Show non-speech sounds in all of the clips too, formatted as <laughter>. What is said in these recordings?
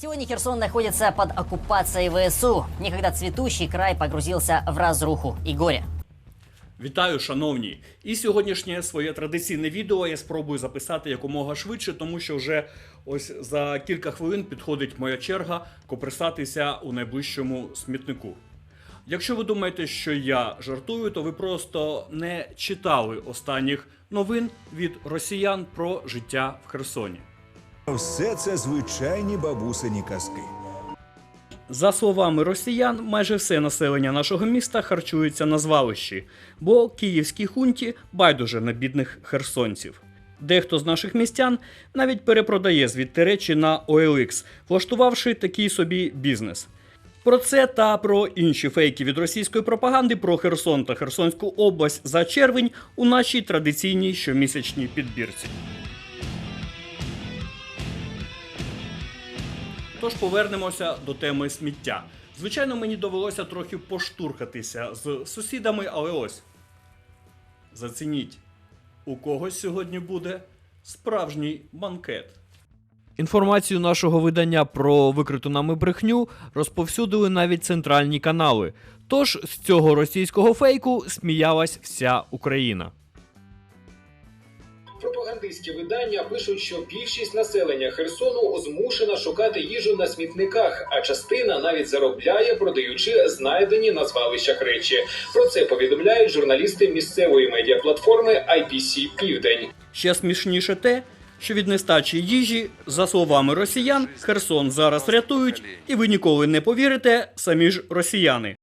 Сегодня Херсон находится под оккупацией ВСУ. Некогда цветущий край погрузился в разруху и горе. Вітаю, шановні! І сьогоднішнє своє традиційне відео я спробую записати якомога швидше, тому що вже ось за кілька хвилин підходить моя черга копресатися у найближчому смітнику. Якщо ви думаєте, що я жартую, то ви просто не читали останніх новин від росіян про життя в Херсоні. Все це звичайні бабусині казки. За словами росіян, майже все населення нашого міста харчується на звалищі, бо київській хунті байдуже на бідних херсонців. Дехто з наших містян навіть перепродає звідти речі на OLX, влаштувавши такий собі бізнес. Про це та про інші фейки від російської пропаганди про Херсон та Херсонську область за червень у нашій традиційній щомісячній підбірці. Тож повернемося до теми сміття. Звичайно, мені довелося трохи поштурхатися з сусідами, але ось зацініть, у когось сьогодні буде справжній банкет. Інформацію нашого видання про викриту нами брехню розповсюдили навіть центральні канали. Тож з цього російського фейку сміялась вся Україна. Пропагандистські видання пишуть, що більшість населення Херсону змушена шукати їжу на смітниках, а частина навіть заробляє, продаючи знайдені на звалищах речі. Про це повідомляють журналісти місцевої медіаплатформи IPC Південь. Ще смішніше те, що від нестачі їжі, за словами росіян, Херсон зараз рятують, і ви ніколи не повірите, самі ж росіяни.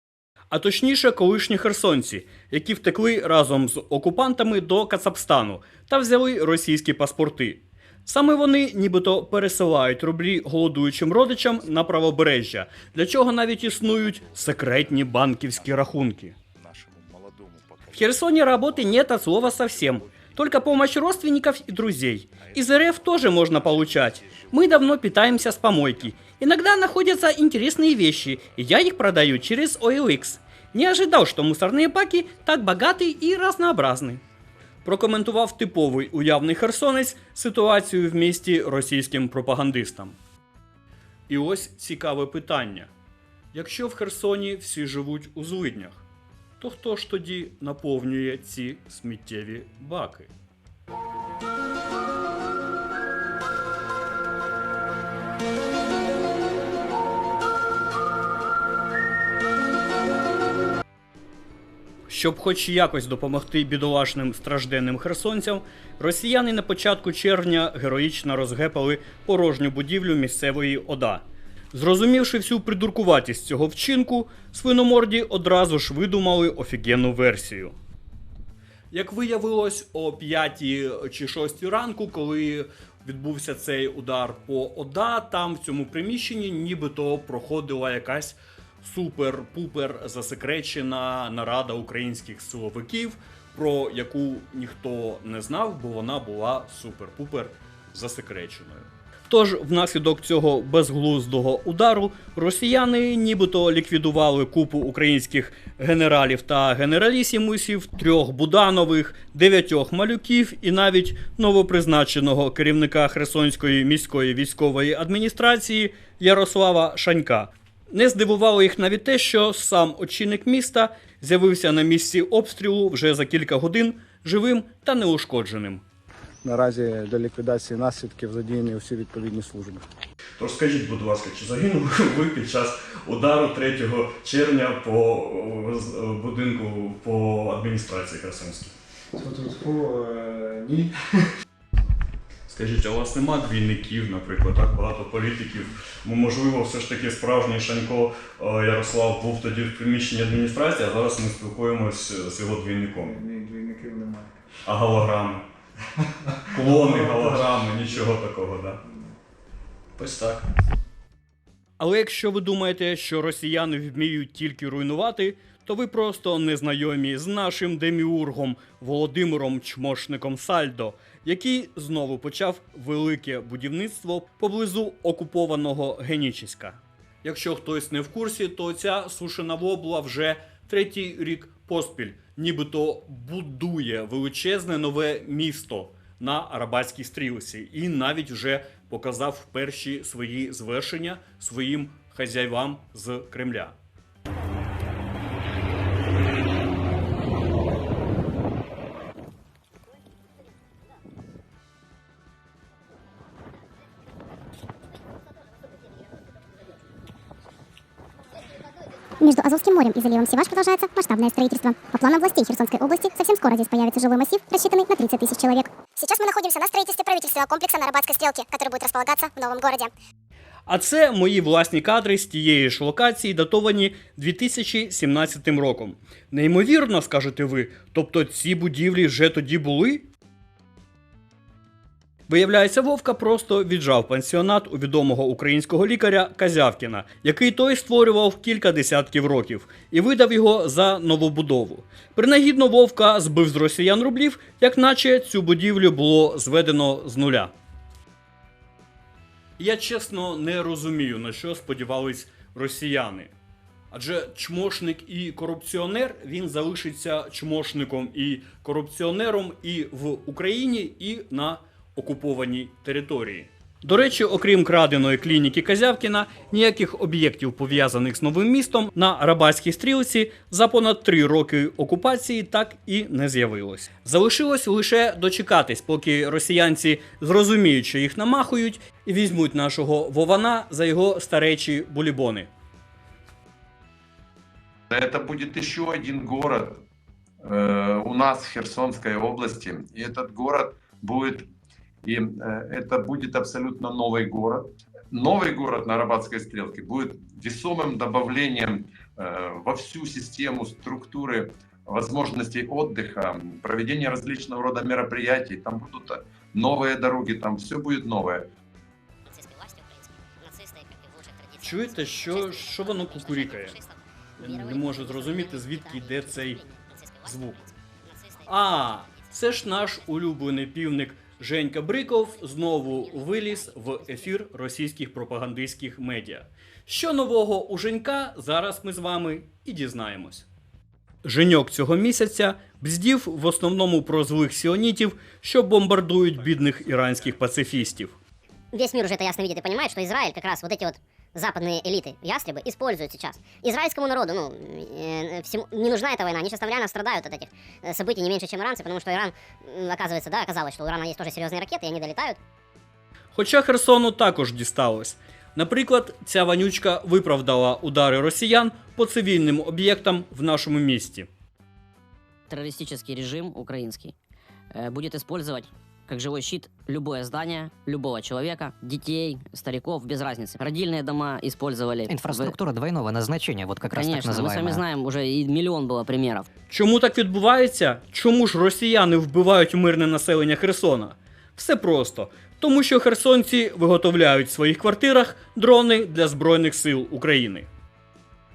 А точніше, колишні херсонці, які втекли разом з окупантами до Кацапстану та взяли російські паспорти. Саме вони нібито пересилають рублі голодуючим родичам на правобережжя, для чого навіть існують секретні банківські рахунки. В Херсоне работы нет от слова совсем. Только помощь родственников и друзей. Из РФ тоже можно получать. Мы давно питаемся с помойки. Иногда находятся интересные вещи, и я их продаю через OLX. Не ожидал, что мусорные баки так богаты и разнообразны. Прокоментував типовий уявний херсонець ситуацію в місті російським пропагандистам. І ось цікаве питання: якщо в Херсоні всі живуть у злиднях, То хто ж тоді наповнює ці сміттєві баки? Щоб хоч якось допомогти бідолашним стражденним херсонцям, росіяни на початку червня героїчно розгепали порожню будівлю місцевої ОДА. Зрозумівши всю придуркуватість цього вчинку, свиноморді одразу ж видумали офігенну версію. Як виявилось, о 5 чи 6 ранку, коли відбувся цей удар по ОДА, там в цьому приміщенні нібито проходила якась супер-пупер засекречена нарада українських силовиків, про яку ніхто не знав, бо вона була супер-пупер засекреченою. Тож, внаслідок цього безглуздого удару росіяни нібито ліквідували купу українських генералів та генералісімусів, трьох Буданових, дев'ятьох малюків і навіть новопризначеного керівника Херсонської міської військової адміністрації Ярослава Шанька. Не здивувало їх навіть те, що сам очільник міста з'явився на місці обстрілу вже за кілька годин живим та неушкодженим. Наразі до ліквідації наслідків задіяні усі відповідні служби. Тож скажіть, будь ласка, чи загинули <laughs> ви під час удару 3 червня по будинку по адміністрації Херсонській? Ні. Скажіть, а у вас нема двійників, наприклад, так багато політиків? Можливо, все ж таки справжній Шанько Ярослав був тоді в приміщенні адміністрації, а зараз ми спілкуємось з його двійником. Ні, двійників немає. А голограми? Клони, голограми, нічого такого, да? Ось так. Але якщо ви думаєте, що росіяни вміють тільки руйнувати, то ви просто незнайомі з нашим деміургом Володимиром Чмошником Сальдо, який знову почав велике будівництво поблизу окупованого Генічіська. Якщо хтось не в курсі, то ця сушена вобла вже третій рік поспіль, нібито будує величезне нове місто на Арабатській стрілці і навіть вже показав перші свої звершення своїм хазяївам з Кремля. морем и заливом Севаш продолжается масштабное строительство. По планам властей Херсонской области, совсем скоро здесь появится жилой массив, рассчитанный на 30 тысяч человек. Сейчас мы находимся на строительстве правительственного комплекса на Рыбацкой стрелке, который будет располагаться в новом городе. А це мої власні кадри з тієї ж локації, датовані 2017 роком. Неймовірно, скажете ви, тобто ці будівлі вже тоді були? Виявляється, Вовка просто віджав пансіонат у відомого українського лікаря Казявкіна, який той створював кілька десятків років, і видав його за новобудову. Принагідно Вовка збив з росіян рублів, як наче цю будівлю було зведено з нуля. Я чесно не розумію, на що сподівались росіяни. Адже чмошник і корупціонер він залишиться чмошником і корупціонером і в Україні, і на окупованій території. До речі, окрім краденої клініки Казявкіна, ніяких об'єктів пов'язаних з новим містом на Рабатській стрілці за понад три роки окупації так і не з'явилось. Залишилось лише дочекатись, поки росіянці зрозуміють, що їх намахують, і візьмуть нашого Вована за його старечі булібони. Это будет еще один город э, у нас в Херсонской области. И этот город будет, и э, это будет абсолютно новый город. Новый город на Арабатской стрелке будет весомым добавлением э, во всю систему структуры возможностей отдыха, проведения различного рода мероприятий. Там будут э, новые дороги, там все будет новое. Чуєте, що, що воно кукурікає? Я не можу зрозуміти, звідки йде цей звук. А, це ж наш улюблений півник Женька Бриков знову виліз в ефір російських пропагандистських медіа. Що нового у Женька зараз ми з вами і дізнаємось. Женьок цього місяця бздів в основному про злих сіонітів, що бомбардують бідних іранських пацифістів. Весь мир уже это ясно видит и понимает, что Израиль как раз вот эти вот западные элиты, ястребы, используют сейчас. Израильскому народу, ну, э, всему, не нужна эта война. Они сейчас там реально страдают от этих э, событий не меньше, чем иранцы, потому что Иран, м, оказывается, да, оказалось, что у Ирана есть тоже серьезные ракеты, и они долетают. Хоча Херсону також дісталось. Наприклад, ця вонючка виправдала удари росіян по цивільним об'єктам в нашому місті. террористический режим украинский э, будет использовать как живой щит любое здание, любого человека, детей, стариков, без разницы. Родильные дома использовали. Инфраструктура двойного назначения, вот как В- раз так Конечно, мы с вами называемая. знаем, уже и миллион было примеров. Чому так відбувається? Чому ж росіяни вбивають мирне населення Херсона? Все просто. Тому що херсонці виготовляють в своїх квартирах дрони для Збройних сил України.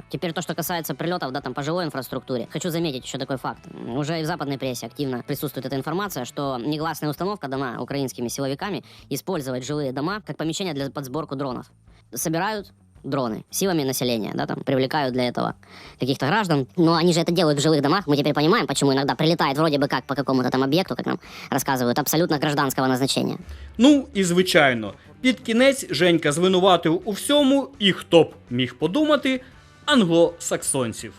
Теперь то, что касается прилетов, да, там по жилой инфраструктуре. Хочу заметить еще такой факт. М, Уже и в западной прессе активно присутствует эта информация, что негласная установка дома украинскими силовиками использовать жилые дома как помещение для подсборку дронов. Собирают дроны силами населения, да, там привлекают для этого каких-то граждан. Но они же это делают в жилых домах. Мы теперь понимаем, почему иногда прилетает вроде бы как по какому-то там объекту, как нам рассказывают, абсолютно гражданского назначения. Ну і звичайно, під кінець Женька звинуватив у всьому, і хто б міг подумати, англосаксонців.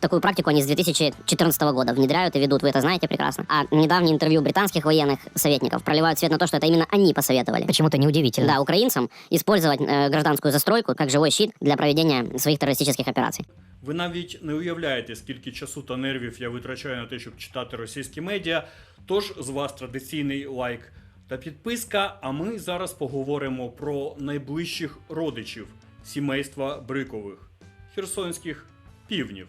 Такую практику они с 2014 года внедряют и ведут, вы это знаете прекрасно. А недавнее интервью британских военных советников проливают свет на то, что это именно они посоветовали. Почему-то неудивительно. Да, украинцам использовать э, гражданскую застройку как живой щит для проведения своих террористических операций. Ви навіть не уявляєте, скільки часу та нервів я витрачаю на те, щоб читати російські медіа. Тож з вас традиційний лайк та підписка. А ми зараз поговоримо про найближчих родичів сімейства Брикових херсонських півнів.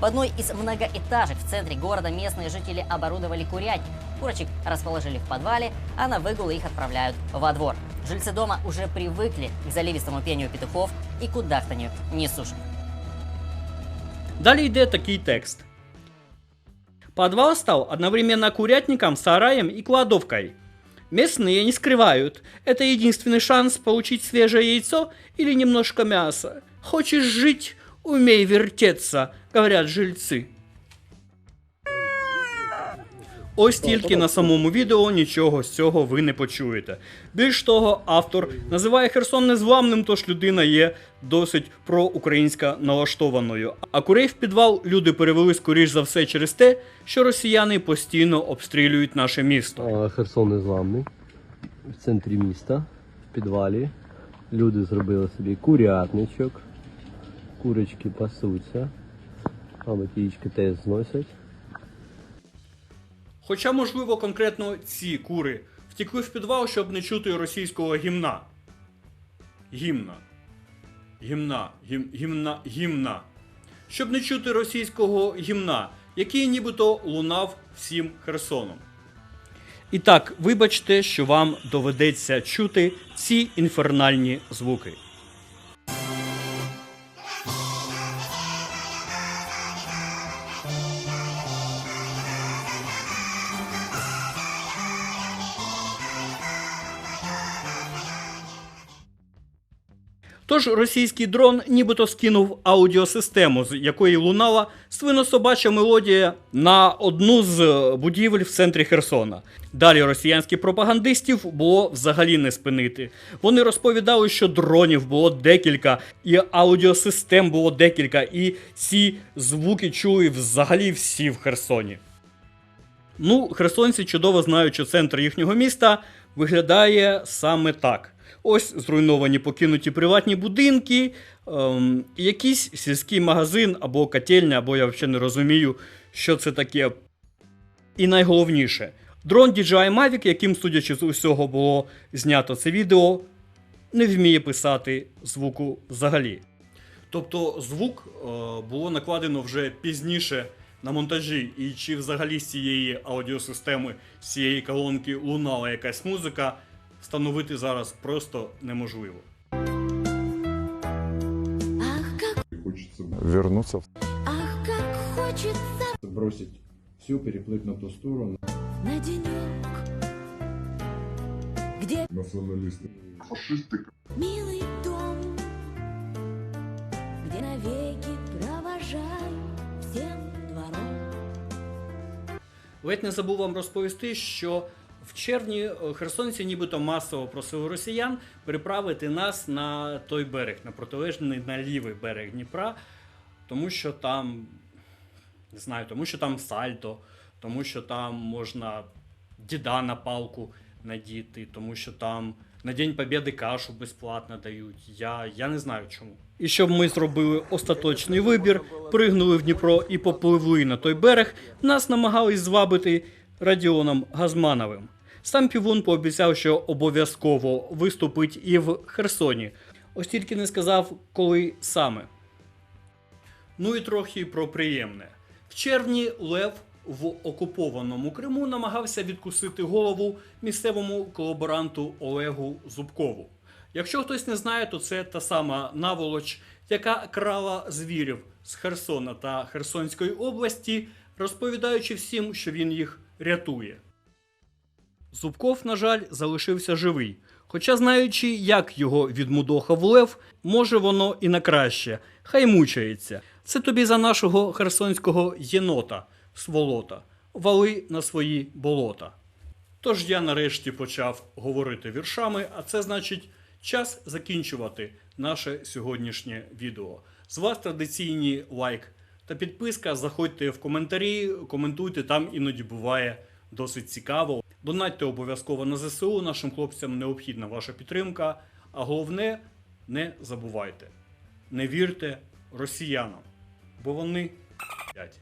В одной из многоэтажек в центре города местные жители оборудовали курятник. Курочек расположили в подвале, а на выгулы их отправляют во двор. Жильцы дома уже привыкли к заливистому пению петухов и кудахтанью несушек. Далі йде такий текст. Подвал стал одновременно курятником, сараем и кладовкой. Местные не скрывают, это единственный шанс получить свежее яйцо или немножко мяса. Хочешь жить, умей вертеться, говорят жильцы. Ось тільки на самому відео нічого з цього ви не почуєте. Більш того, автор називає Херсон незламним, тож людина є досить проукраїнська налаштованою. А курей в підвал люди перевели скоріш за все через те, що росіяни постійно обстрілюють наше місто. Херсон незламний. В центрі міста, в підвалі. Люди зробили собі курятничок. Курочки пасуться. Мабуть, яєчки теж зносять. Хоча, можливо, конкретно ці кури втекли в підвал, щоб не чути російського гімна. Гімна. Гімна. Гім, гімна. Гімна. Щоб не чути російського гімна, який нібито лунав всім Херсоном. І так, вибачте, що вам доведеться чути ці інфернальні звуки. Тож російський дрон нібито скинув аудіосистему, з якої лунала свинособача мелодія на одну з е, будівель в центрі Херсона. Далі росіянських пропагандистів було взагалі не спинити. Вони розповідали, що дронів було декілька, і аудіосистем було декілька, і ці звуки чули взагалі всі в Херсоні. Ну, херсонці чудово знають, що центр їхнього міста виглядає саме так. Ось зруйновані покинуті приватні будинки, ем, якийсь сільський магазин або котельня, або я взагалі не розумію, що це таке. І найголовніше, дрон DJI Mavic, яким, судячи з усього, було знято це відео, не вміє писати звуку взагалі. Тобто звук е, було накладено вже пізніше на монтажі, і чи взагалі з цієї аудіосистеми, з цієї колонки лунала якась музика, встановити зараз просто неможливо. Хочется Вернуться в Ах, как хочется бросить все, переплыть на ту сторону. на денек, где Националисты. Фашисты. милый дом, где навеки провожаю всем двором. Ледь не забув вам розповісти, що в червні е, херсонці нібито масово просили росіян переправити нас на той берег, на протилежний на лівий берег Дніпра, тому що там не знаю, тому що там сальто, тому що там можна діда на палку надіти, тому що там на День Побєди кашу безплатно дають. Я, я не знаю чому. І щоб ми зробили остаточний вибір, пригнули в Дніпро і попливли на той берег, нас намагались звабити Радіоном Газмановим. Сам Півун пообіцяв, що обов'язково виступить і в Херсоні. Ось тільки не сказав, коли саме. Ну і трохи про приємне. В червні Лев в окупованому Криму намагався відкусити голову місцевому колаборанту Олегу Зубкову. Якщо хтось не знає, то це та сама наволоч, яка крала звірів з Херсона та Херсонської області, розповідаючи всім, що він їх рятує. Зубков, на жаль, залишився живий. Хоча, знаючи, як його відмудохав лев, може воно і на краще, хай мучається. Це тобі за нашого херсонського єнота, сволота, вали на свої болота. Тож я нарешті почав говорити віршами, а це значить час закінчувати наше сьогоднішнє відео. З вас традиційні лайк та підписка. Заходьте в коментарі, коментуйте, там іноді буває досить цікаво. Донатьте обов'язково на ЗСУ. Нашим хлопцям необхідна ваша підтримка. А головне, не забувайте, не вірте росіянам, бо вони ***ять.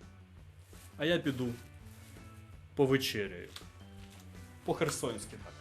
А я піду повечеряю. По-херсонськи так.